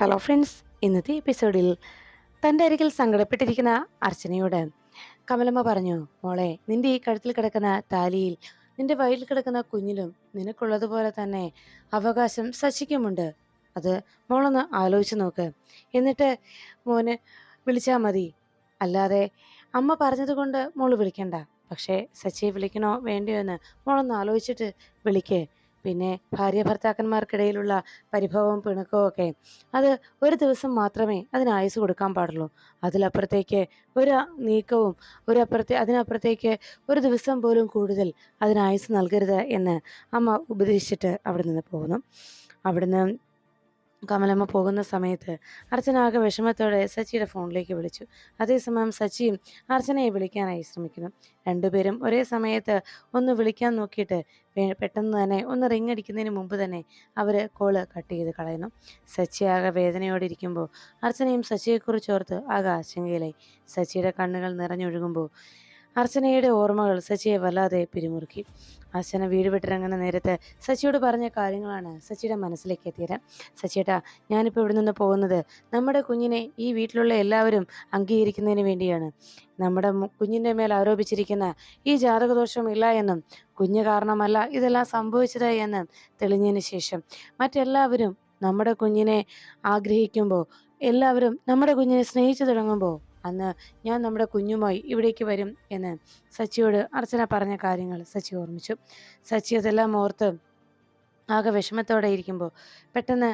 Hello friends ഇന്നത്തെ എപ്പിസോഡിൽ തന്റെ അരികിൽ സങ്കടപ്പെട്ടിരിക്കുന്ന അർച്ചനയോട് കമലമ്മ പറഞ്ഞു മോളെ നിന്റെ ഈ കഴുത്തിൽ കിടക്കുന്ന താലിയിൽ നിന്റെ വയലിൽ കിടക്കുന്ന കുഞ്ഞിലും നിനക്കുള്ളതുപോലെ തന്നെ അവകാശം ശശിക്കുമുണ്ട്. അത് മോളൊന്ന് ആലോചിച്ച് നോക്ക്. എന്നിട്ട് മോന് വിളിച്ചാൽ മതി. അല്ലാതെ അമ്മ പറഞ്ഞതുകൊണ്ട് മോൾ വിളിക്കണ്ട. പക്ഷേ സച്ചിയെ വിളിക്കണോ വേണ്ടയോ എന്ന് മോളൊന്ന് ആലോചിച്ചിട്ട് വിളിക്ക്. പിന്നെ ഭാര്യ ഭർത്താക്കന്മാർക്കിടയിലുള്ള പരിഭവവും പിണക്കവും ഒക്കെ അത് ഒരു ദിവസം മാത്രമേ അതിന് ആയുസ് കൊടുക്കാൻ പാടുള്ളൂ. അതിലപ്പുറത്തേക്ക് ഒരു നീക്കവും ഒരു അപ്പുറത്തെ അതിനപ്പുറത്തേക്ക് ഒരു ദിവസം പോലും കൂടുതൽ അതിന് ആയുസ് നൽകരുത് എന്ന് അമ്മ ഉപദേശിച്ചിട്ട് അവിടെ നിന്ന് പോകുന്നു. അവിടുന്ന് കമലമ്മ പോകുന്ന സമയത്ത് അർച്ചന ആകെ വിഷമത്തോടെ സച്ചിയുടെ ഫോണിലേക്ക് വിളിച്ചു. അതേസമയം സച്ചിയും അർച്ചനയെ വിളിക്കാനായി ശ്രമിക്കുന്നു. രണ്ടുപേരും ഒരേ സമയത്ത് ഒന്ന് വിളിക്കാൻ നോക്കിയിട്ട് പെട്ടെന്ന് തന്നെ ഒന്ന് റിംഗ് അടിക്കുന്നതിന് മുമ്പ് തന്നെ അവർ കോൾ കട്ട് ചെയ്ത് കളയുന്നു. സച്ചി ആകെ വേദനയോടെ ഇരിക്കുമ്പോൾ അർച്ചനയും സച്ചിയെക്കുറിച്ച് ഓർത്ത് ആകെ ആശങ്കയിലായി. സച്ചിയുടെ കണ്ണുകൾ നിറഞ്ഞൊഴുകുമ്പോൾ അർച്ചനയുടെ ഓർമ്മകൾ സച്ചിയെ വല്ലാതെ പിരിമുറുക്കി. അർച്ചന വീട് വിട്ടിറങ്ങുന്ന നേരത്ത് സച്ചിയോട് പറഞ്ഞ കാര്യങ്ങളാണ് സച്ചിയുടെ മനസ്സിലേക്ക് എത്തിയത്. സച്ചിയേട്ടാ ഞാനിപ്പോൾ ഇവിടെ നിന്ന് പോകുന്നത് നമ്മുടെ കുഞ്ഞിനെ ഈ വീട്ടിലുള്ള എല്ലാവരും അംഗീകരിക്കുന്നതിന് വേണ്ടിയാണ്. നമ്മുടെ കുഞ്ഞിന്റെ മേൽ ആരോപിച്ചിരിക്കുന്ന ഈ ജാതകദോഷം ഇല്ല എന്നും കുഞ്ഞ് കാരണമല്ല ഇതെല്ലാം സംഭവിച്ചത് എന്ന് തെളിഞ്ഞതിന് ശേഷം മറ്റെല്ലാവരും നമ്മുടെ കുഞ്ഞിനെ ആഗ്രഹിക്കുമ്പോൾ എല്ലാവരും നമ്മുടെ കുഞ്ഞിനെ സ്നേഹിച്ചു തുടങ്ങുമ്പോൾ അന്ന് ഞാൻ നമ്മുടെ കുഞ്ഞുമായി ഇവിടേക്ക് വരും എന്ന് സച്ചിയോട് അർച്ചന പറഞ്ഞ കാര്യങ്ങൾ സച്ചി ഓർമ്മിച്ചു. സച്ചി അതെല്ലാം ഓർത്ത് ആകെ വിഷമത്തോടെ ഇരിക്കുമ്പോൾ പെട്ടെന്ന്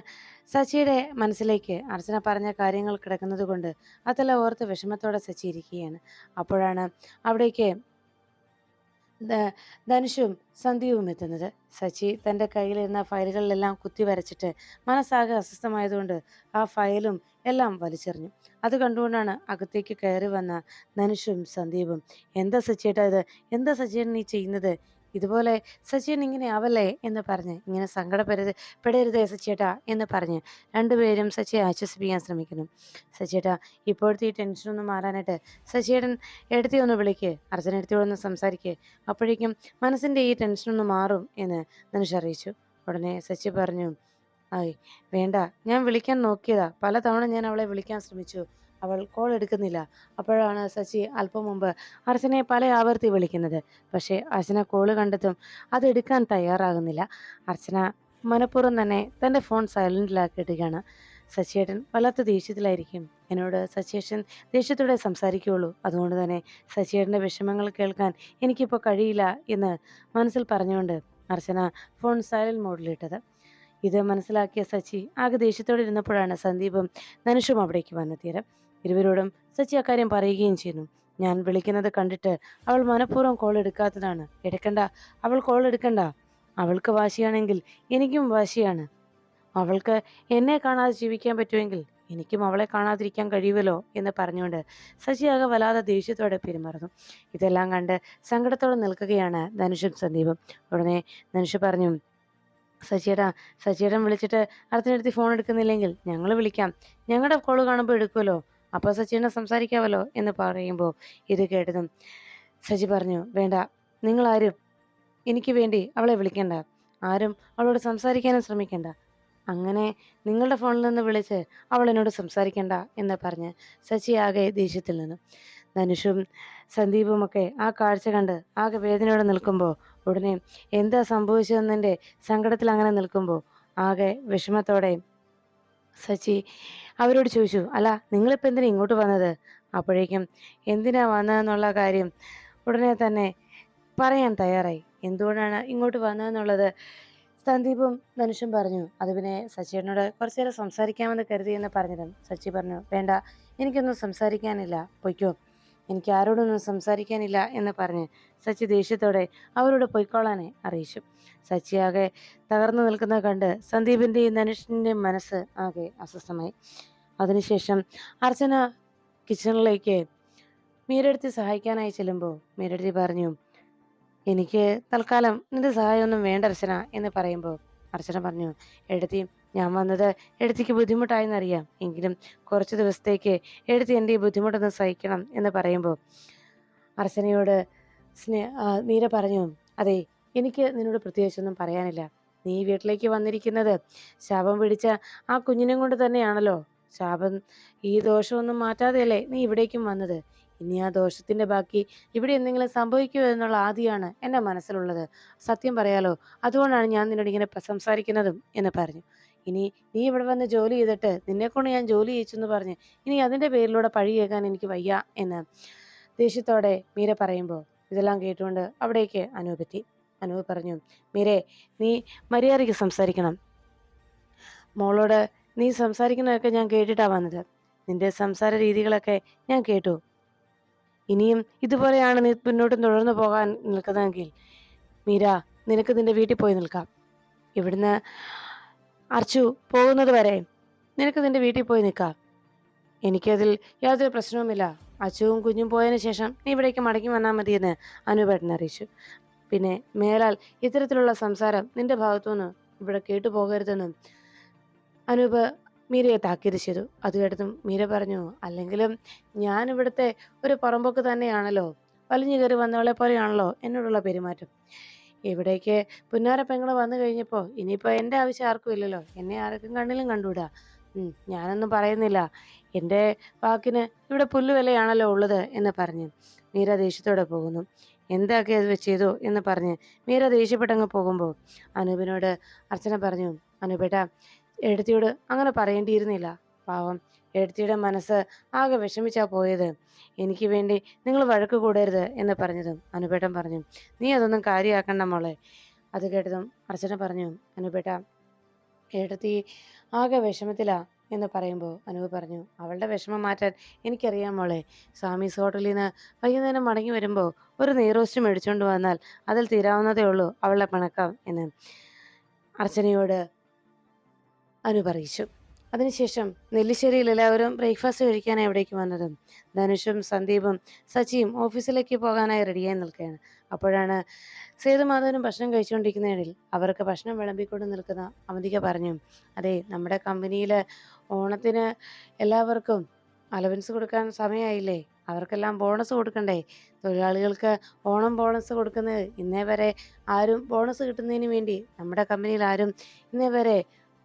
സച്ചിയുടെ മനസ്സിലേക്ക് അർച്ചന പറഞ്ഞ കാര്യങ്ങൾ കിടക്കുന്നത് കൊണ്ട് അതെല്ലാം ഓർത്ത് വിഷമത്തോടെ സച്ചി ഇരിക്കുകയാണ്. അപ്പോഴാണ് അവിടേക്ക് ധനുഷും സന്ധ്യവും എത്തുന്നത്. സച്ചി തന്റെ കയ്യിലിരുന്ന ഫയലുകളിലെല്ലാം കുത്തി വരച്ചിട്ട് മനസ്സാകെ അസ്വസ്ഥമായതുകൊണ്ട് ആ ഫയലും എല്ലാം വലിച്ചെറിഞ്ഞു. അത് കണ്ടുകൊണ്ടാണ് അകത്തേക്ക് കയറി വന്ന ധനുഷും സന്ദീപും എന്താ സച്ചിയേട്ടാ ഇത്? എന്താ സച്ചിയേട്ടൻ നീ ചെയ്യുന്നത്? ഇതുപോലെ സച്ചിൻ ഇങ്ങനെ ആവല്ലേ എന്ന് പറഞ്ഞ് ഇങ്ങനെ സങ്കടപ്പെടരുത് പെടരുതേ സച്ചിയേട്ടാ എന്ന് പറഞ്ഞ് രണ്ടുപേരും സച്ചിയെ ആശ്വസിപ്പിക്കാൻ ശ്രമിക്കുന്നു. സച്ചിയേട്ടാ ഇപ്പോഴത്തെ ഈ ടെൻഷനൊന്ന് മാറാനായിട്ട് സച്ചിയേട്ടൻ എടുത്തി ഒന്ന് വിളിക്ക് അർജുന എടുത്തിയോടൊന്ന് സംസാരിക്ക്. അപ്പോഴേക്കും മനസ്സിന്റെ ഈ ടെൻഷനൊന്ന് മാറും എന്ന് ധനുഷ് അറിയിച്ചു. ഉടനെ സച്ചി പറഞ്ഞു ആയി വേണ്ട ഞാൻ വിളിക്കാൻ നോക്കിയതാ. പലതവണ ഞാൻ അവളെ വിളിക്കാൻ ശ്രമിച്ചു. അവൾ കോൾ എടുക്കുന്നില്ല. അപ്പോഴാണ് സച്ചി അല്പം മുമ്പ് അർച്ചനയെ പല ആവർത്തി വിളിക്കുന്നത്. പക്ഷേ അർച്ചന കോൾ കണ്ടെത്തും അത് എടുക്കാൻ തയ്യാറാകുന്നില്ല. അർച്ചന മനഃപൂർവം തന്നെ തന്റെ ഫോൺ സൈലന്റിലാക്കിയിട്ടാണ് സച്ചിയേട്ടൻ വല്ലാത്ത ദേഷ്യത്തിലായിരിക്കും. എന്നോട് സച്ചിയേട്ടൻ ദേഷ്യത്തോടെ സംസാരിക്കുകയുള്ളൂ. അതുകൊണ്ട് തന്നെ സച്ചിയേട്ടന്റെ വിഷമങ്ങൾ കേൾക്കാൻ എനിക്കിപ്പോൾ കഴിയില്ല എന്ന് മനസ്സിൽ പറഞ്ഞുകൊണ്ട് അർച്ചന ഫോൺ സൈലന്റ് മോഡിലിട്ടത് ഇത് മനസ്സിലാക്കിയ സച്ചി ആകെ ദേഷ്യത്തോടെ ഇരുന്നപ്പോഴാണ് സന്ദീപും ധനുഷും അവിടേക്ക് വന്നെത്തിയത്. ഇരുവരോടും സച്ചി അക്കാര്യം പറയുകയും ചെയ്യുന്നു. ഞാൻ വിളിക്കുന്നത് കണ്ടിട്ട് അവൾ മനഃപൂർവം കോൾ എടുക്കാത്തതാണ്. എടുക്കണ്ട. അവൾ കോൾ എടുക്കണ്ട. അവൾക്ക് വാശിയാണെങ്കിൽ എനിക്കും വാശിയാണ്. അവൾക്ക് എന്നെ കാണാതെ ജീവിക്കാൻ പറ്റുമെങ്കിൽ എനിക്കും അവളെ കാണാതിരിക്കാൻ കഴിയുമല്ലോ എന്ന് പറഞ്ഞുകൊണ്ട് ആകെ വല്ലാതെ ദേഷ്യത്തോടെ പെരുമാറുന്നു. ഇതെല്ലാം കണ്ട് സങ്കടത്തോടെ നിൽക്കുകയാണ് ധനുഷും സന്ദീപും. ഉടനെ ധനുഷ് പറഞ്ഞു സച്ചിയേട്ടാ സച്ചിയേട്ടൻ വിളിച്ചിട്ട് അടുത്തിനടുത്ത് ഫോൺ എടുക്കുന്നില്ലെങ്കിൽ ഞങ്ങൾ വിളിക്കാം. ഞങ്ങളുടെ കോൾ കാണുമ്പോൾ എടുക്കുമല്ലോ. അപ്പോൾ സച്ചിനെ സംസാരിക്കാമല്ലോ എന്ന് പറയുമ്പോൾ ഇത് കേട്ടതും സജി പറഞ്ഞു വേണ്ട നിങ്ങളാരും എനിക്ക് വേണ്ടി അവളെ വിളിക്കണ്ട. ആരും അവളോട് സംസാരിക്കാനും ശ്രമിക്കണ്ട. അങ്ങനെ നിങ്ങളുടെ ഫോണിൽ നിന്ന് വിളിച്ച് അവൾ എന്നോട് സംസാരിക്കണ്ട എന്ന് പറഞ്ഞ് സച്ചി ആകെ ദേഷ്യത്തിൽ നിന്നു. ധനുഷും സന്ദീപുമൊക്കെ ആ കാഴ്ച കണ്ട് ആകെ വേദനയോടെ നിൽക്കുമ്പോൾ ഉടനെ എന്താ സംഭവിച്ചതെന്നതിന്റെ സങ്കടത്തിൽ അങ്ങനെ നിൽക്കുമ്പോൾ ആകെ വിഷമത്തോടെ സച്ചി അവരോട് ചോദിച്ചു അല്ല നിങ്ങളിപ്പോൾ എന്തിനാ ഇങ്ങോട്ട് വന്നത്? അപ്പോഴേക്കും എന്തിനാ വന്നതെന്നുള്ള കാര്യം ഉടനെ തന്നെ പറയാൻ തയ്യാറായി. എന്തുകൊണ്ടാണ് ഇങ്ങോട്ട് വന്നതെന്നുള്ളത്? സന്ദീപും ധനുഷും പറഞ്ഞു. അത് പിന്നെ സച്ചിയേട്ടനോട് കുറച്ചു നേരം സംസാരിക്കാമെന്ന് കരുതി എന്ന് പറഞ്ഞിരുന്നു. സച്ചി പറഞ്ഞു വേണ്ട എനിക്കൊന്നും സംസാരിക്കാനില്ല. പൊയ്ക്കോ. എനിക്ക് ആരോടൊന്നും സംസാരിക്കാനില്ല എന്ന് പറഞ്ഞ് സച്ചി ദേഷ്യത്തോടെ അവരോട് പൊയ്ക്കോളാനെ അറിയിച്ചു. സച്ചി ആകെ തകർന്നു നിൽക്കുന്നത് കണ്ട് സന്ദീപിന്റെയും ധനുഷിന്റെയും മനസ്സ് ആകെ അസ്വസ്ഥമായി. അതിനുശേഷം അർച്ചന കിച്ചണിലേക്ക് മീരെടുത്തി സഹായിക്കാനായി ചെല്ലുമ്പോൾ മീരെടുത്തി പറഞ്ഞു എനിക്ക് തൽക്കാലം നിന്റെ സഹായമൊന്നും വേണ്ട അർച്ചന എന്ന് പറയുമ്പോൾ അർച്ചന പറഞ്ഞു എടുത്തി ഞാൻ വന്നത് എടുത്തിക്ക് ബുദ്ധിമുട്ടായെന്നറിയാം. എങ്കിലും കുറച്ച് ദിവസത്തേക്ക് എടുത്തി എന്റെ ഈ ബുദ്ധിമുട്ടൊന്ന് സഹിക്കണം എന്ന് പറയുമ്പോൾ അർച്ചനയോട് സ്നേ നീര പറഞ്ഞു അതെ എനിക്ക് നിന്നോട് പ്രത്യേകിച്ചൊന്നും പറയാനില്ല. നീ വീട്ടിലേക്ക് വന്നിരിക്കുന്നത് ശാപം പിടിച്ച ആ കുഞ്ഞിനെ കൊണ്ട് തന്നെയാണല്ലോ. ശാപം ഈ ദോഷമൊന്നും മാറ്റാതെയല്ലേ നീ ഇവിടേക്കും വന്നത്? ഇനി ആ ദോഷത്തിന്റെ ബാക്കി ഇവിടെ എന്തെങ്കിലും സംഭവിക്കുമോ എന്നുള്ള ആദിയാണ് എന്റെ മനസ്സിലുള്ളത്. സത്യം പറയാലോ അതുകൊണ്ടാണ് ഞാൻ നിന്നോട് ഇങ്ങനെ സംസാരിക്കുന്നതും എന്ന് പറഞ്ഞു. ഇനി നീ ഇവിടെ വന്ന് ജോലി ചെയ്തിട്ട് നിന്നെ കൊണ്ട് ഞാൻ ജോലി ചെയ്യിച്ചെന്ന് പറഞ്ഞ് ഇനി അതിന്റെ പേരിലൂടെ പഴി കേൾക്കാൻ എനിക്ക് വയ്യ എന്ന് ദേഷ്യത്തോടെ മീര പറയുമ്പോൾ ഇതെല്ലാം കേട്ടുകൊണ്ട് അവിടേക്ക് അനൂപെത്തി അനുവ് പറഞ്ഞു മീരെ നീ മര്യാദയ്ക്ക് സംസാരിക്കണം. മോളോട് നീ സംസാരിക്കുന്നതൊക്കെ ഞാൻ കേട്ടിട്ടാണ് വന്നത്. നിന്റെ സംസാര രീതികളൊക്കെ ഞാൻ കേട്ടു. ഇനിയും ഇതുപോലെയാണ് നീ മുന്നോട്ട് തുടർന്നു പോകാൻ നിൽക്കുന്നതെങ്കിൽ മീര നിനക്ക് നിന്റെ വീട്ടിൽ പോയി നിൽക്കാം. ഇവിടുന്ന് അർച്ചു പോകുന്നത് വരെ നിനക്ക് നിന്റെ വീട്ടിൽ പോയി നിൽക്കാം. എനിക്കതിൽ യാതൊരു പ്രശ്നവുമില്ല. അച്ചുവും കുഞ്ഞും പോയതിനു ശേഷം നീ ഇവിടേക്ക് മടങ്ങി വന്നാൽ മതിയെന്ന് അനുപേട്ടൻ അറിയിച്ചു. പിന്നെ മേലാൽ ഇത്തരത്തിലുള്ള സംസാരം നിന്റെ ഭാഗത്തുനിന്ന് ഇവിടെ കേട്ടു പോകരുതെന്നും അനൂപ് മീരയെ താക്കീത് ചെയ്തു അത് കേട്ടതും മീര പറഞ്ഞു അല്ലെങ്കിലും ഞാൻ ഇവിടുത്തെ ഒരു പറമ്പൊക്കെ തന്നെയാണല്ലോ. വലിഞ്ഞു കയറി വന്നവളെ പോലെയാണല്ലോ എന്നോടുള്ള പെരുമാറ്റം. ഇവിടേക്ക് പുന്നാര പെങ്ങൾ വന്നു കഴിഞ്ഞപ്പോൾ ഇനിയിപ്പോൾ എന്റെ ആവശ്യം ആർക്കും ഇല്ലല്ലോ. എന്നെ ആർക്കും കണ്ണിലും കണ്ടുവിടാ ഞാനൊന്നും പറയുന്നില്ല. എന്റെ വാക്കിന് ഇവിടെ പുല്ലുവിലയാണല്ലോ ഉള്ളത് എന്ന് പറഞ്ഞ് മീര ദേഷ്യത്തോടെ പോകുന്നു. എന്താക്കി അത് ചെയ്തു എന്ന് പറഞ്ഞ് മീര ദേഷ്യപ്പെട്ടങ്ങ് പോകുമ്പോൾ അനൂപിനോട് അർച്ചന പറഞ്ഞു അനൂപേട്ട എഴുത്തിയോട് അങ്ങനെ പറയേണ്ടിയിരുന്നില്ല. പാവം എഴുത്തിയുടെ മനസ്സ് ആകെ വിഷമിച്ചാ പോയത്. എനിക്ക് വേണ്ടി നിങ്ങൾ വഴക്ക് കൂടരുത് എന്ന് പറഞ്ഞതും അനുപേട്ടൻ പറഞ്ഞു. നീ അതൊന്നും കാര്യമാക്കണ്ട മോളെ അത് കേട്ടതും അർച്ചന പറഞ്ഞു. അനുപേട്ട എഴുത്തി ആകെ വിഷമത്തിലാ എന്ന് പറയുമ്പോൾ അനുവ് പറഞ്ഞു. അവളുടെ വിഷമം മാറ്റാൻ എനിക്കറിയാം മോളെ. സ്വാമീസ് ഹോട്ടലിൽ നിന്ന് വൈകുന്നേരം മടങ്ങി വരുമ്പോൾ ഒരു നെയ്റോസ്റ്റ് മേടിച്ചുകൊണ്ട് വന്നാൽ അതിൽ തീരാവുന്നതേ ഉള്ളൂ അവളുടെ പിണക്കം എന്ന് അർച്ചനയോട് അനു അറിയിച്ചു അതിനുശേഷം നെല്ലിശ്ശേരിയിൽ എല്ലാവരും ബ്രേക്ക്ഫാസ്റ്റ് കഴിക്കാൻ എവിടേക്ക് വന്നതും ധനുഷും സന്ദീപും സച്ചിയും ഓഫീസിലേക്ക് പോകാനായി റെഡിയായി നിൽക്കുകയാണ്. അപ്പോഴാണ് സേതുമാധവനും ഭക്ഷണം കഴിച്ചുകൊണ്ടിരിക്കുന്നതിനിടയിൽ അവർക്ക് ഭക്ഷണം വിളമ്പിക്കൊണ്ട് നിൽക്കുന്ന അവന്തിക പറഞ്ഞു അതെ നമ്മുടെ കമ്പനിയിൽ ഓണത്തിന് എല്ലാവർക്കും അലവൻസ് കൊടുക്കാൻ സമയമായില്ലേ അവർക്കെല്ലാം ബോണസ് കൊടുക്കണ്ടേ? തൊഴിലാളികൾക്ക് ഓണം ബോണസ് കൊടുക്കുന്നത് ഇന്നേ വരെ ആരും ബോണസ് കിട്ടുന്നതിന് വേണ്ടി നമ്മുടെ കമ്പനിയിൽ ആരും ഇന്നേ വരെ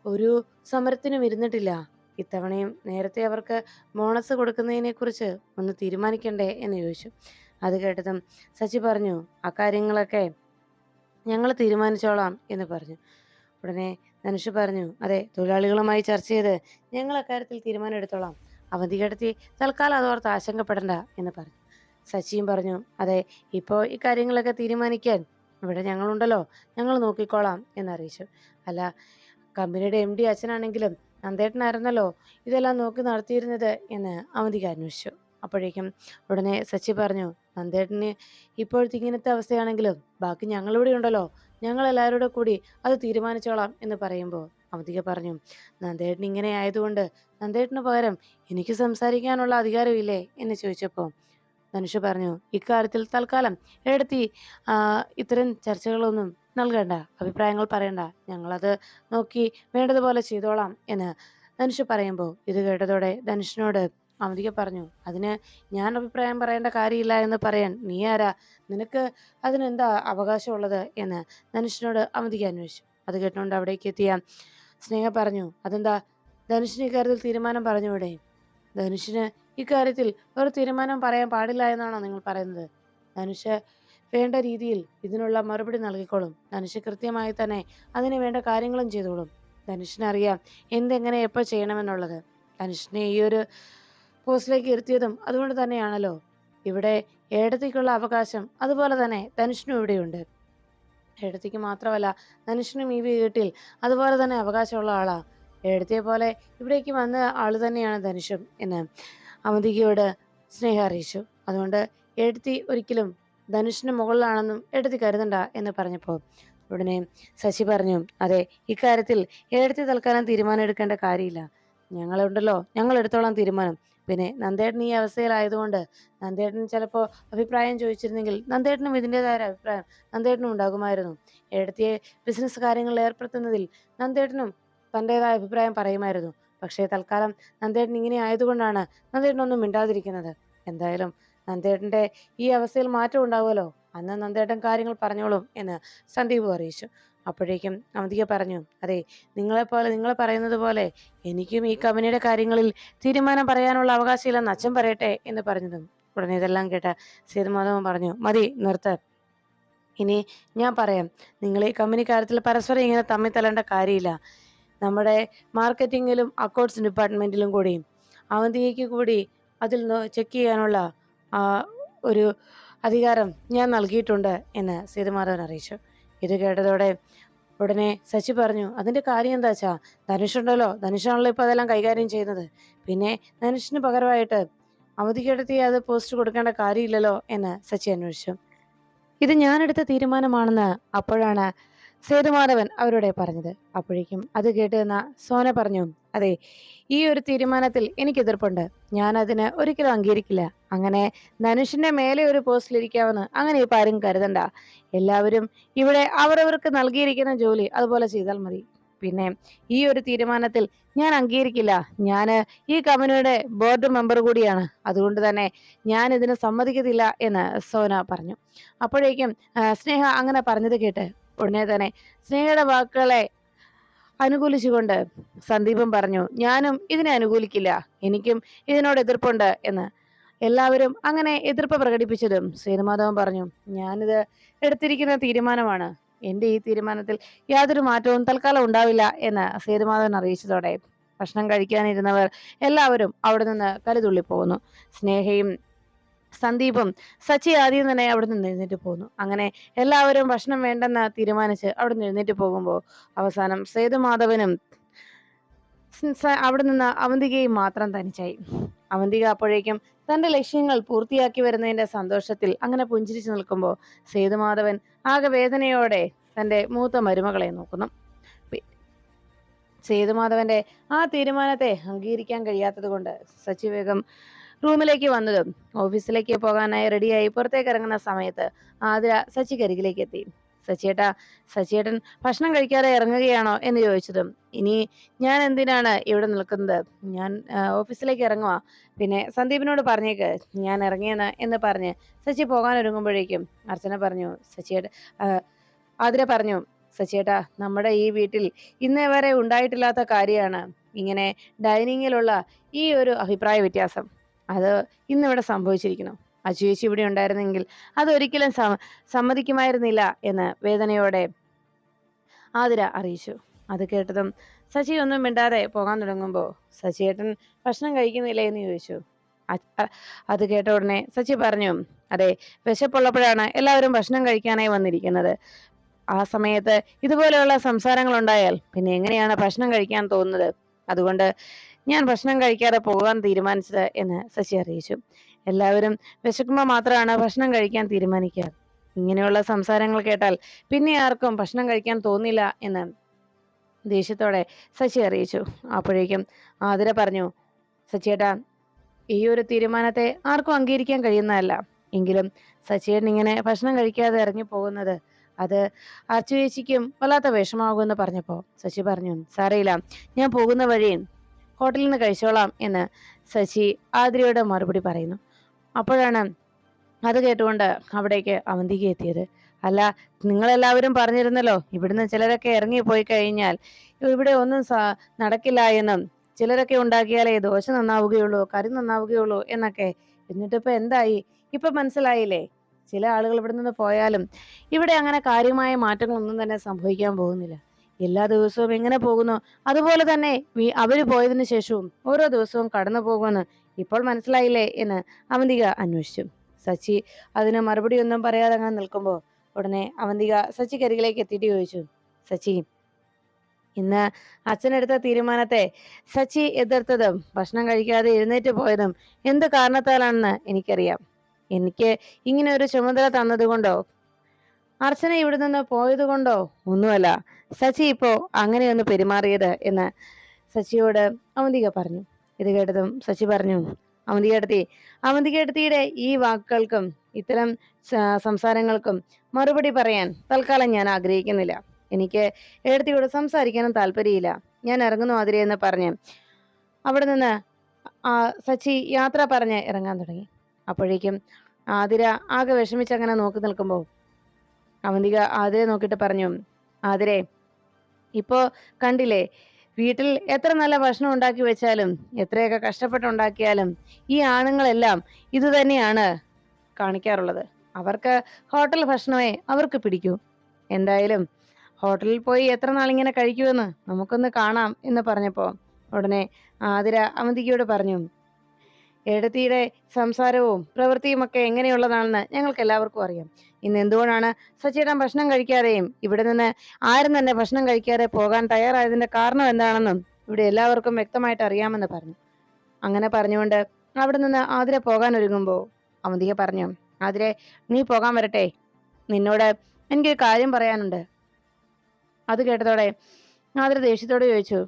ഒരു സമരത്തിനും ഇരുന്നിട്ടില്ല ഇത്തവണയും നേരത്തെ അവർക്ക് ബോണസ് കൊടുക്കുന്നതിനെക്കുറിച്ച് ഒന്ന് തീരുമാനിക്കണ്ടേ എന്ന് ചോദിച്ചു. അത് കേട്ടതും സച്ചി പറഞ്ഞു അക്കാര്യങ്ങളൊക്കെ ഞങ്ങൾ തീരുമാനിച്ചോളാം എന്ന് പറഞ്ഞു. ഉടനെ ധനുഷ് പറഞ്ഞു അതെ തൊഴിലാളികളുമായി ചർച്ച ചെയ്ത് ഞങ്ങൾ അക്കാര്യത്തിൽ തീരുമാനം അവധി കിടത്തി തൽക്കാലം അതോർത്ത് ആശങ്കപ്പെടണ്ട എന്ന് പറഞ്ഞു. സച്ചിയും പറഞ്ഞു അതെ ഇപ്പോൾ ഈ കാര്യങ്ങളൊക്കെ തീരുമാനിക്കാൻ ഇവിടെ ഞങ്ങളുണ്ടല്ലോ ഞങ്ങൾ നോക്കിക്കോളാം എന്നറിയിച്ചു അല്ല കമ്പനിയുടെ എം ഡി അച്ഛനാണെങ്കിലും നന്ദേട്ടനായിരുന്നല്ലോ. ഇതെല്ലാം നോക്കി നടത്തിയിരുന്നത് എന്ന് അവധിക്ക് അന്വേഷിച്ചു. അപ്പോഴേക്കും ഉടനെ സച്ചി പറഞ്ഞു നന്ദേട്ടന് ഇപ്പോഴത്തെ ഇങ്ങനത്തെ അവസ്ഥയാണെങ്കിലും ബാക്കി ഞങ്ങളിവിടെ ഉണ്ടല്ലോ. ഞങ്ങൾ കൂടി അത് തീരുമാനിച്ചോളാം എന്ന് പറയുമ്പോൾ അവധിക പറഞ്ഞു നന്ദേട്ടൻ ഇങ്ങനെ ആയതുകൊണ്ട് നന്ദേട്ടന് പകരം എനിക്ക് സംസാരിക്കാനുള്ള അധികാരമില്ലേ എന്ന് ചോദിച്ചപ്പോൾ ധനുഷ് പറഞ്ഞു ഇക്കാര്യത്തിൽ തൽക്കാലം എടുത്തി ഇത്തരം ചർച്ചകളൊന്നും നൽകണ്ട അഭിപ്രായങ്ങൾ പറയണ്ട. ഞങ്ങളത് നോക്കി വേണ്ടതുപോലെ ചെയ്തോളാം എന്ന് ധനുഷ് പറയുമ്പോൾ ഇത് കേട്ടതോടെ ധനുഷിനോട് അമിതിക പറഞ്ഞു അതിന് ഞാൻ അഭിപ്രായം പറയേണ്ട കാര്യമില്ല എന്ന് പറയാൻ നീ ആരാ? നിനക്ക് അതിനെന്താ അവകാശമുള്ളത്? എന്ന് ധനുഷിനോട് അമിതിക്ക് അന്വേഷിച്ചു. അത് കേട്ടുകൊണ്ട് അവിടേക്ക് എത്തിയ സ്നേഹ പറഞ്ഞു അതെന്താ? ധനുഷിന് ഇക്കാര്യത്തിൽ തീരുമാനം പറഞ്ഞുവിടെ ധനുഷിന് ഇക്കാര്യത്തിൽ ഒരു തീരുമാനം പറയാൻ പാടില്ല എന്നാണോ നിങ്ങൾ പറയുന്നത്? ധനുഷ് വേണ്ട രീതിയിൽ ഇതിനുള്ള മറുപടി നൽകിക്കോളും. ധനുഷ് കൃത്യമായി തന്നെ അതിന് വേണ്ട കാര്യങ്ങളും ചെയ്തോളും. ധനുഷിനറിയാം എന്തെങ്ങനെ എപ്പോൾ ചെയ്യണമെന്നുള്ളത്. ധനുഷിനെ ഈ ഒരു പോസ്റ്റിലേക്ക് ഇരുത്തിയതും അതുകൊണ്ട് തന്നെയാണല്ലോ. ഇവിടെ ഏടത്തേക്കുള്ള അവകാശം അതുപോലെ തന്നെ ധനുഷിനും ഇവിടെയുണ്ട്. ഏടത്തേക്ക് മാത്രമല്ല ധനുഷിനും ഈ വീട്ടിൽ അതുപോലെ തന്നെ അവകാശമുള്ള ആളാ. ഏടത്തിയെ പോലെ ഇവിടേക്ക് വന്ന ആൾ തന്നെയാണ് ധനുഷും എന്ന് അവന്തികയോട് സ്നേഹം അറിയിച്ചു. അതുകൊണ്ട് എഴുത്തി ഒരിക്കലും ധനുഷിന് മുകളിലാണെന്നും എടുത്തി കരുതണ്ട എന്ന് പറഞ്ഞപ്പോൾ ഉടനെ ശശി പറഞ്ഞു അതെ ഇക്കാര്യത്തിൽ എടുത്തി തൽക്കാലം തീരുമാനം എടുക്കേണ്ട കാര്യമില്ല. ഞങ്ങളുണ്ടല്ലോ ഞങ്ങൾ എടുത്തോളാം തീരുമാനം. പിന്നെ നന്ദേട്ടൻ ഈ അവസ്ഥയിലായതുകൊണ്ട് നന്ദേട്ടൻ ചിലപ്പോൾ അഭിപ്രായം ചോദിച്ചിരുന്നെങ്കിൽ നന്ദേട്ടനും ഇതിന്റെതായ അഭിപ്രായം നന്ദേട്ടനും ഉണ്ടാകുമായിരുന്നു. എടുത്തിയെ ബിസിനസ് കാര്യങ്ങളിൽ ഏർപ്പെടുത്തുന്നതിൽ നന്ദേട്ടനും തന്റെതായ അഭിപ്രായം പറയുമായിരുന്നു. പക്ഷേ തൽക്കാലം നന്ദേട്ടൻ ഇങ്ങനെ ആയതുകൊണ്ടാണ് നന്ദേട്ടനൊന്നും മിണ്ടാതിരിക്കുന്നത്. എന്തായാലും നന്ദേട്ടന്റെ ഈ അവസ്ഥയിൽ മാറ്റം ഉണ്ടാവുമല്ലോ? അന്ന് നന്ദേട്ടൻ കാര്യങ്ങൾ പറഞ്ഞോളും എന്ന് സന്ദീപ് അറിയിച്ചു. അപ്പോഴേക്കും അവന്തിക പറഞ്ഞു അതെ നിങ്ങളെപ്പോലെ നിങ്ങൾ പറയുന്നത് പോലെ എനിക്കും ഈ കമ്പനിയുടെ കാര്യങ്ങളിൽ തീരുമാനം പറയാനുള്ള അവകാശമില്ലെന്ന് അച്ഛൻ പറയട്ടെ എന്ന് പറഞ്ഞതും ഉടനെ ഇതെല്ലാം കേട്ട സേതുമാധവൻ പറഞ്ഞു മതി നിർത്ത്. ഇനി ഞാൻ പറയാം നിങ്ങൾ ഈ കമ്പനി കാര്യത്തിൽ പരസ്പരം ഇങ്ങനെ തമ്മിൽ തല്ലേണ്ട കാര്യമില്ല. നമ്മുടെ മാർക്കറ്റിങ്ങിലും അക്കൗണ്ട്സ് ഡിപ്പാർട്ട്മെന്റിലും കൂടി അവന്തികയ്ക്ക് കൂടി അതിൽ ചെക്ക് ചെയ്യാനുള്ള ഒരു അധികാരം ഞാൻ നൽകിയിട്ടുണ്ട് എന്ന് സീതമാധവൻ അറിയിച്ചു. ഇത് കേട്ടതോടെ ഉടനെ സച്ചി പറഞ്ഞു അതിന്റെ കാര്യം എന്താ വെച്ചാ ധനുഷുണ്ടല്ലോ ധനുഷാണല്ലോ ഇപ്പോൾ അതെല്ലാം കൈകാര്യം ചെയ്യുന്നത്. പിന്നെ ധനുഷിന് പകരമായിട്ട് അവധിക്കെടുത്തി അത് പോസ്റ്റ് കൊടുക്കേണ്ട കാര്യമില്ലല്ലോ എന്ന് സച്ചി അന്വേഷിച്ചു. ഇത് ഞാനെടുത്ത തീരുമാനമാണെന്ന് അപ്പോഴാണ് സേതുമാധവൻ അവരോട് പറഞ്ഞത്. അപ്പോഴേക്കും അത് കേട്ട് എന്ന സോന പറഞ്ഞു അതെ ഈ ഒരു തീരുമാനത്തിൽ എനിക്ക് എതിർപ്പുണ്ട് ഞാൻ അതിന് ഒരിക്കലും അംഗീകരിക്കില്ല. അങ്ങനെ ധനുഷിന്റെ മേലെ ഒരു പോസ്റ്റിലിരിക്കാമെന്ന് അങ്ങനെ ഇപ്പൊ ആരും കരുതണ്ട. എല്ലാവരും ഇവിടെ അവരവർക്ക് നൽകിയിരിക്കുന്ന ജോലി അതുപോലെ ചെയ്താൽ മതി. പിന്നെ ഈ ഒരു തീരുമാനത്തിൽ ഞാൻ അംഗീകരിക്കില്ല. ഞാൻ ഈ കമ്പനിയുടെ ബോർഡ് മെമ്പർ കൂടിയാണ്. അതുകൊണ്ട് തന്നെ ഞാൻ ഇതിന് സമ്മതിക്കത്തില്ല എന്ന് സോന പറഞ്ഞു. അപ്പോഴേക്കും സ്നേഹ അങ്ങനെ പറഞ്ഞത് കേട്ട് ഉടനെ തന്നെ സ്നേഹയുടെ വാക്കുകളെ അനുകൂലിച്ചുകൊണ്ട് സന്ദീപം പറഞ്ഞു ഞാനും ഇതിനെ അനുകൂലിക്കില്ല. എനിക്കും ഇതിനോട് എതിർപ്പുണ്ട് എന്ന് എല്ലാവരും അങ്ങനെ എതിർപ്പ് പ്രകടിപ്പിച്ചതും സേതുമാധവൻ പറഞ്ഞു ഞാനിത് എടുത്തിരിക്കുന്ന തീരുമാനമാണ്. എന്റെ ഈ തീരുമാനത്തിൽ യാതൊരു മാറ്റവും തൽക്കാലം ഉണ്ടാവില്ല എന്ന് സേതുമാധവൻ അറിയിച്ചതോടെ ഭക്ഷണം കഴിക്കാനിരുന്നവർ എല്ലാവരും അവിടെ നിന്ന് കലിതുള്ളി പോകുന്നു. സ്നേഹയും സന്ദീപും സച്ചി ആദ്യം തന്നെ അവിടെ നിന്ന് എഴുന്നേറ്റ് പോകുന്നു അങ്ങനെ എല്ലാവരും ഭക്ഷണം വേണ്ടെന്ന് തീരുമാനിച്ച് അവിടെ നിന്ന് എഴുന്നേറ്റ് പോകുമ്പോൾ അവസാനം സേതുമാധവനും അവിടെ നിന്ന് അവന്തികയും മാത്രം തനിച്ചായി. അവന്തിക അപ്പോഴേക്കും തന്റെ ലക്ഷ്യങ്ങൾ പൂർത്തിയാക്കി വരുന്നതിന്റെ സന്തോഷത്തിൽ അങ്ങനെ പുഞ്ചിരിച്ചു നിൽക്കുമ്പോൾ സേതുമാധവൻ ആകെ വേദനയോടെ തന്റെ മൂത്ത മരുമകളെ നോക്കുന്നു. സേതുമാധവന്റെ ആ തീരുമാനത്തെ അംഗീകരിക്കാൻ കഴിയാത്തത് കൊണ്ട് സച്ചിവേഗം റൂമിലേക്ക് വന്നതും ഓഫീസിലേക്ക് പോകാനായി റെഡിയായി പുറത്തേക്ക് ഇറങ്ങുന്ന സമയത്ത് ആതിര സച്ചിക്കരികിലേക്ക് എത്തി. സച്ചിയേട്ടാ സച്ചിയേട്ടൻ ഭക്ഷണം കഴിക്കാതെ ഇറങ്ങുകയാണോ എന്ന് ചോദിച്ചതും ഇനി ഞാൻ എന്തിനാണ് ഇവിടെ നിൽക്കുന്നത്? ഞാൻ ഓഫീസിലേക്ക് ഇറങ്ങുക പിന്നെ സന്ദീപിനോട് പറഞ്ഞേക്ക് ഞാൻ ഇറങ്ങിയെന്ന് എന്ന് പറഞ്ഞ് സച്ചി പോകാൻ ഒരുങ്ങുമ്പോഴേക്കും അർച്ചന പറഞ്ഞു സച്ചിയേട്ട ആതിര പറഞ്ഞു സച്ചേട്ടാ നമ്മുടെ ഈ വീട്ടിൽ ഇന്നേ വരെ ഉണ്ടായിട്ടില്ലാത്ത കാര്യമാണ്. ഇങ്ങനെ ഡൈനിങ്ങിലുള്ള ഈ ഒരു അഭിപ്രായ വ്യത്യാസം. അത് ഇന്നിവിടെ സംഭവിച്ചിരിക്കുന്നു. അച്ചു ചേച്ചി ഇവിടെ ഉണ്ടായിരുന്നെങ്കിൽ അതൊരിക്കലും സമ്മ സമ്മതിക്കുമായിരുന്നില്ല എന്ന് വേദനയോടെ ആതിര അറിയിച്ചു. അത് കേട്ടതും സച്ചി ഒന്നും മിണ്ടാതെ പോകാൻ തുടങ്ങുമ്പോൾ സച്ചിയേട്ടൻ ഭക്ഷണം കഴിക്കുന്നില്ലേ എന്ന് ചോദിച്ചു. അത് കേട്ട ഉടനെ സച്ചി പറഞ്ഞു അതെ വിശപ്പുള്ളപ്പോഴാണ് എല്ലാവരും ഭക്ഷണം കഴിക്കാനായി വന്നിരിക്കുന്നത്. ആ സമയത്ത് ഇതുപോലെയുള്ള സംസാരങ്ങൾ ഉണ്ടായാൽ പിന്നെ എങ്ങനെയാണ് ഭക്ഷണം കഴിക്കാൻ തോന്നുന്നത്? അതുകൊണ്ട് ഞാൻ ഭക്ഷണം കഴിക്കാതെ പോകാൻ തീരുമാനിച്ചത് എന്ന് ശശി അറിയിച്ചു. എല്ലാവരും വിശക്കുമ്പോൾ മാത്രമാണ് ഭക്ഷണം കഴിക്കാൻ തീരുമാനിക്കുക. ഇങ്ങനെയുള്ള സംസാരങ്ങൾ കേട്ടാൽ പിന്നെ ആർക്കും ഭക്ഷണം കഴിക്കാൻ തോന്നില്ല എന്ന് ദേഷ്യത്തോടെ ശശി അറിയിച്ചു. അപ്പോഴേക്കും ആതിര പറഞ്ഞു സച്ചിയേട്ടാ ഈ ഒരു തീരുമാനത്തെ ആർക്കും അംഗീകരിക്കാൻ കഴിയുന്നതല്ല. എങ്കിലും സച്ചിയേട്ടൻ ഇങ്ങനെ ഭക്ഷണം കഴിക്കാതെ ഇറങ്ങി പോകുന്നത് അത് അച്ചു ചേച്ചിക്കും വല്ലാത്ത വിഷമാകുമെന്ന് പറഞ്ഞപ്പോൾ ശശി പറഞ്ഞു സാരയില്ല ഞാൻ പോകുന്ന വഴി ഹോട്ടലിൽ നിന്ന് കഴിച്ചോളാം എന്ന് ശശി ആതിരയോട് മറുപടി പറയുന്നു. അപ്പോഴാണ് അത് കേട്ടുകൊണ്ട് അവിടേക്ക് അവന്തിക എത്തിയത്. അല്ല നിങ്ങളെല്ലാവരും പറഞ്ഞിരുന്നല്ലോ ഇവിടുന്ന് ചിലരൊക്കെ ഇറങ്ങിപ്പോയി കഴിഞ്ഞാൽ ഇവിടെ ഒന്നും നടക്കില്ല എന്നും. ചിലരൊക്കെ ഉണ്ടാക്കിയാലേ ദോശ നന്നാവുകയുള്ളൂ കറി നന്നാവുകയുള്ളൂ എന്നൊക്കെ. എന്നിട്ട് ഇപ്പൊ എന്തായി? ഇപ്പൊ മനസ്സിലായില്ലേ? ചില ആളുകൾ ഇവിടെ നിന്ന് പോയാലും ഇവിടെ അങ്ങനെ കാര്യമായ മാറ്റങ്ങളൊന്നും തന്നെ സംഭവിക്കാൻ പോകുന്നില്ല. എല്ലാ ദിവസവും എങ്ങനെ പോകുന്നു? അതുപോലെ തന്നെ അവർ പോയതിനു ശേഷവും ഓരോ ദിവസവും കടന്നു പോകുമെന്ന് ഇപ്പോൾ മനസ്സിലായില്ലേ എന്ന് അവന്തിക അന്വേഷിച്ചു. സച്ചി അതിന് മറുപടി ഒന്നും പറയാതെ അങ്ങനെ നിൽക്കുമ്പോൾ ഉടനെ അവന്തിക സച്ചി സച്ചിക്കരികിലേക്ക് എത്തിയിട്ട് ചോദിച്ചു. സച്ചി ഇന്ന് അച്ഛനെടുത്ത തീരുമാനത്തെ സച്ചി എതിർത്തതും ഭക്ഷണം കഴിക്കാതെ എഴുന്നേറ്റ് പോയതും എന്ത് കാരണത്താലാണെന്ന് എനിക്കറിയാം. എനിക്ക് ഇങ്ങനെ ഒരു ചുമതല തന്നതുകൊണ്ടോ അർച്ചന ഇവിടെ നിന്ന് പോയത് കൊണ്ടോ? ഒന്നുമല്ല. സച്ചി ഇപ്പോ അങ്ങനെയൊന്ന് പെരുമാറിയത് എന്ന് സച്ചിയോട് അവന്തിക പറഞ്ഞു. ഇത് കേട്ടതും സച്ചി പറഞ്ഞു അവന്തികേട്ടത്തി അവന്തികേട്ടത്തിയുടെ ഈ വാക്കുകൾക്കും ഇത്തരം സംസാരങ്ങൾക്കും മറുപടി പറയാൻ തൽക്കാലം ഞാൻ ആഗ്രഹിക്കുന്നില്ല. എനിക്ക് ഏടത്തിയോട് സംസാരിക്കാനും താല്പര്യമില്ല ഞാൻ ഇറങ്ങുന്നു അതിരെ എന്ന് പറഞ്ഞ് അവിടെ നിന്ന് ആ സച്ചി യാത്ര പറഞ്ഞ് ഇറങ്ങാൻ തുടങ്ങി. അപ്പോഴേക്കും ആതിര ആകെ വിഷമിച്ചങ്ങനെ നോക്കി നിൽക്കുമ്പോൾ അവന്തിക ആതിരെ നോക്കിയിട്ട് പറഞ്ഞു ആതിരെ ഇപ്പോ കണ്ടില്ലേ വീട്ടിൽ എത്ര നല്ല ഭക്ഷണം ഉണ്ടാക്കി വെച്ചാലും എത്രയൊക്കെ കഷ്ടപ്പെട്ടുണ്ടാക്കിയാലും ഈ ആണുങ്ങളെല്ലാം ഇത് തന്നെയാണ് കാണിക്കാറുള്ളത്. അവർക്ക് ഹോട്ടൽ ഭക്ഷണമേ അവർക്ക് പിടിക്കൂ. എന്തായാലും ഹോട്ടലിൽ പോയി എത്ര നാളിങ്ങനെ കഴിക്കുമെന്ന് നമുക്കൊന്ന് കാണാം എന്ന് പറഞ്ഞപ്പോ ഉടനെ ആതിര അവന്തികയോട് പറഞ്ഞു എടത്തിയുടെ സംസാരവും പ്രവൃത്തിയും ഒക്കെ എങ്ങനെയുള്ളതാണെന്ന് ഞങ്ങൾക്ക് എല്ലാവർക്കും അറിയാം. ഇന്ന് എന്തുകൊണ്ടാണ് സച്ചിയുടെ ഭക്ഷണം കഴിക്കാതെയും ഇവിടെ നിന്ന് ആരും തന്നെ ഭക്ഷണം കഴിക്കാതെ പോകാൻ തയ്യാറായതിന്റെ കാരണം എന്താണെന്നും ഇവിടെ എല്ലാവർക്കും വ്യക്തമായിട്ട് അറിയാമെന്ന് പറഞ്ഞു. അങ്ങനെ പറഞ്ഞുകൊണ്ട് അവിടെ നിന്ന് ആതിരെ പോകാൻ ഒരുങ്ങുമ്പോ അവന്തിക പറഞ്ഞു ആതിരെ നീ പോകാൻ വരട്ടെ. നിന്നോട് എനിക്കൊരു കാര്യം പറയാനുണ്ട്. അത് കേട്ടതോടെ ആതിര ദേഷ്യത്തോടെ ചോദിച്ചു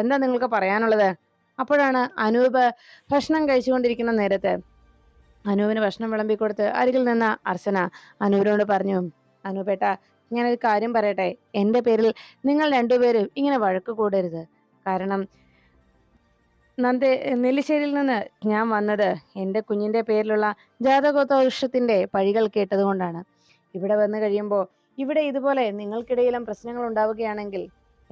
എന്താ നിങ്ങൾക്ക് പറയാനുള്ളത്? അപ്പോഴാണ് അനൂപ് ഭക്ഷണം കഴിച്ചുകൊണ്ടിരിക്കുന്ന നേരത്ത് അനൂപിന് ഭക്ഷണം വിളമ്പി കൊടുത്ത് അരികിൽ നിന്ന അർച്ചന അനൂപിനോട് പറഞ്ഞു അനൂപേട്ട ഞാനൊരു കാര്യം പറയട്ടെ. എന്റെ പേരിൽ നിങ്ങൾ രണ്ടുപേരും ഇങ്ങനെ വഴക്ക് കൂടരുത്. കാരണം നന്ദ നെല്ലിശ്ശേരിയിൽ നിന്ന് ഞാൻ വന്നത് എന്റെ കുഞ്ഞിന്റെ പേരിലുള്ള ജാതകോത്തവൃക്ഷത്തിന്റെ പഴികൾ കേട്ടതുകൊണ്ടാണ്. ഇവിടെ വന്നു കഴിയുമ്പോൾ ഇവിടെ ഇതുപോലെ നിങ്ങൾക്കിടയിലും പ്രശ്നങ്ങൾ ഉണ്ടാവുകയാണെങ്കിൽ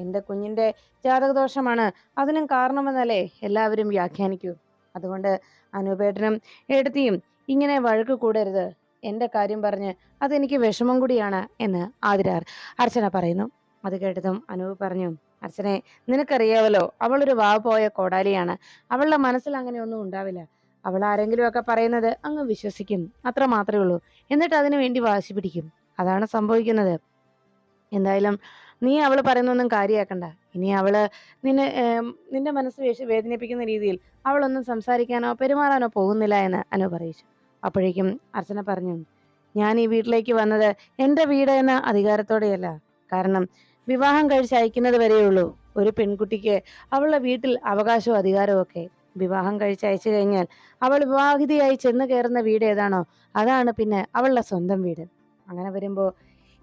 എന്റെ കുഞ്ഞിന്റെ ജാതകദോഷമാണ്. അതിനും കാരണമെന്നല്ലേ? എല്ലാവരും വ്യാഖ്യാനിക്കൂ. അതുകൊണ്ട് അനൂപേട്ടനും എടുത്തിയും ഇങ്ങനെ വഴക്ക് കൂടരുത്. എന്റെ കാര്യം പറഞ്ഞ് അതെനിക്ക് വിഷമം കൂടിയാണ് എന്ന് ആതിരാർ അർച്ചന പറയുന്നു. അത് കേട്ടതും അനൂപ് പറഞ്ഞു അർച്ചനെ നിനക്കറിയാവല്ലോ അവളൊരു വാവ് പോയ കോടാലിയാണ്. അവളുടെ മനസ്സിൽ അങ്ങനെ ഒന്നും ഉണ്ടാവില്ല. അവൾ ആരെങ്കിലും ഒക്കെ പറയുന്നത് അങ്ങ് വിശ്വസിക്കും. അത്ര മാത്രമേ ഉള്ളൂ. എന്നിട്ട് അതിനു വേണ്ടി വാശി പിടിക്കും. അതാണ് സംഭവിക്കുന്നത്. എന്തായാലും നീ അവൾ പറയുന്നൊന്നും കാര്യമാക്കണ്ട ഇനി അവൾ നിന്നെ നിന്റെ മനസ്സ് വേദനിപ്പിക്കുന്ന രീതിയിൽ അവളൊന്നും സംസാരിക്കാനോ പെരുമാറാനോ പോകുന്നില്ല എന്ന് അനു പറയിച്ചു. അപ്പോഴേക്കും അർച്ചന പറഞ്ഞു ഞാൻ ഈ വീട്ടിലേക്ക് വന്നത് എന്റെ വീട് എന്ന അധികാരത്തോടെയല്ല. കാരണം വിവാഹം കഴിച്ച് അയക്കുന്നത് വരെയുള്ളൂ. ഒരു പെൺകുട്ടിക്ക് അവളുടെ വീട്ടിൽ അവകാശവും അധികാരവും ഒക്കെ. വിവാഹം കഴിച്ച് അയച്ചു കഴിഞ്ഞാൽ അവൾ വിവാഹിതയായി ചെന്ന് കയറുന്ന വീട് ഏതാണോ അതാണ് പിന്നെ അവളുടെ സ്വന്തം വീട്. അങ്ങനെ വരുമ്പോൾ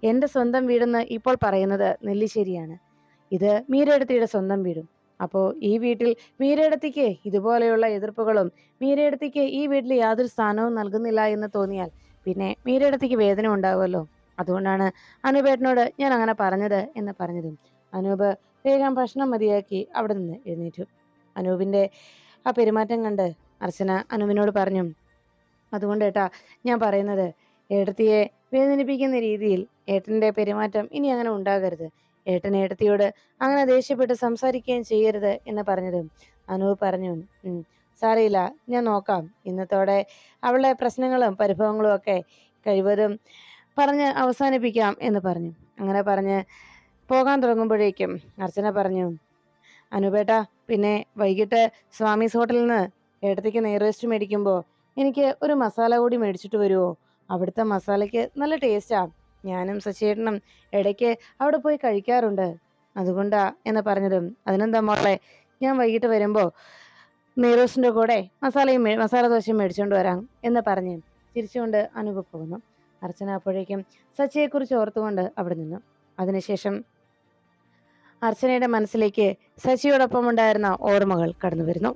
എന്റെ സ്വന്തം വീടെന്ന് ഇപ്പോൾ പറയുന്നത് നെല്ലിശ്ശേരിയാണ്. ഇത് മീരയെടുത്തിയുടെ സ്വന്തം വീടും. അപ്പോൾ ഈ വീട്ടിൽ മീരയെടുത്തിക്ക് ഇതുപോലെയുള്ള എതിർപ്പുകളും മീരയെടുത്തിക്ക് ഈ വീട്ടിൽ യാതൊരു സ്ഥാനവും നൽകുന്നില്ല എന്ന് തോന്നിയാൽ പിന്നെ മീരയെടുത്തിക്ക് വേദന ഉണ്ടാവുമല്ലോ. അതുകൊണ്ടാണ് അനൂപേട്ടനോട് ഞാൻ അങ്ങനെ പറഞ്ഞത് എന്ന് പറഞ്ഞതും. അനൂപ് വേഗം ഭക്ഷണം മതിയാക്കി അവിടെ നിന്ന് എഴുന്നേറ്റു. അനൂപിന്റെ ആ പെരുമാറ്റം കണ്ട് അർച്ചന അനൂപിനോട് പറഞ്ഞു അതുകൊണ്ട് ഏട്ടാ ഞാൻ പറയുന്നത് ഏടത്തിയെ വേദനിപ്പിക്കുന്ന രീതിയിൽ ഏട്ടന്റെ പെരുമാറ്റം ഇനി അങ്ങനെ ഉണ്ടാകരുത്. ഏട്ടൻ ഏട്ടത്തിയോട് അങ്ങനെ ദേഷ്യപ്പെട്ട് സംസാരിക്കുകയും ചെയ്യരുത് എന്ന് പറഞ്ഞതും അനൂപ് പറഞ്ഞു. ഉം സാരയില്ല ഞാൻ നോക്കാം. ഇന്നത്തോടെ അവളുടെ പ്രശ്നങ്ങളും പരിഭവങ്ങളും ഒക്കെ കഴിവതും പറഞ്ഞ് അവസാനിപ്പിക്കാം എന്ന് പറഞ്ഞു. അങ്ങനെ പറഞ്ഞ് പോകാൻ തുടങ്ങുമ്പോഴേക്കും അർച്ചന പറഞ്ഞു അനുപേട്ട പിന്നെ വൈകിട്ട് സ്വാമീസ് ഹോട്ടലിൽ നിന്ന് ഏട്ടത്തേക്ക് നെയ്റോസ്റ്റ് മേടിക്കുമ്പോൾ എനിക്ക് ഒരു മസാല കൂടി മേടിച്ചിട്ട് വരുമോ അവിടുത്തെ മസാലയ്ക്ക് നല്ല ടേസ്റ്റാ ഞാനും സച്ചേട്ടനും ഇടയ്ക്ക് അവിടെ പോയി കഴിക്കാറുണ്ട്. അതുകൊണ്ടാ എന്ന് പറഞ്ഞതും. അതിനെന്താ മോളെ ഞാൻ വൈകിട്ട് വരുമ്പോൾ നെയ്റോസിന്റെ കൂടെ മസാലയും മസാല ദോശയും മേടിച്ചുകൊണ്ട് വരാം എന്ന് പറഞ്ഞ് തിരിച്ചുകൊണ്ട് അനൂപ് പോകുന്നു. അർച്ചന അപ്പോഴേക്കും സച്ചിയെക്കുറിച്ച് ഓർത്തുകൊണ്ട് അവിടെ നിന്നു. അതിനുശേഷം അർച്ചനയുടെ മനസ്സിലേക്ക് സച്ചിയോടൊപ്പം ഉണ്ടായിരുന്ന ഓർമ്മകൾ കടന്നു വരുന്നു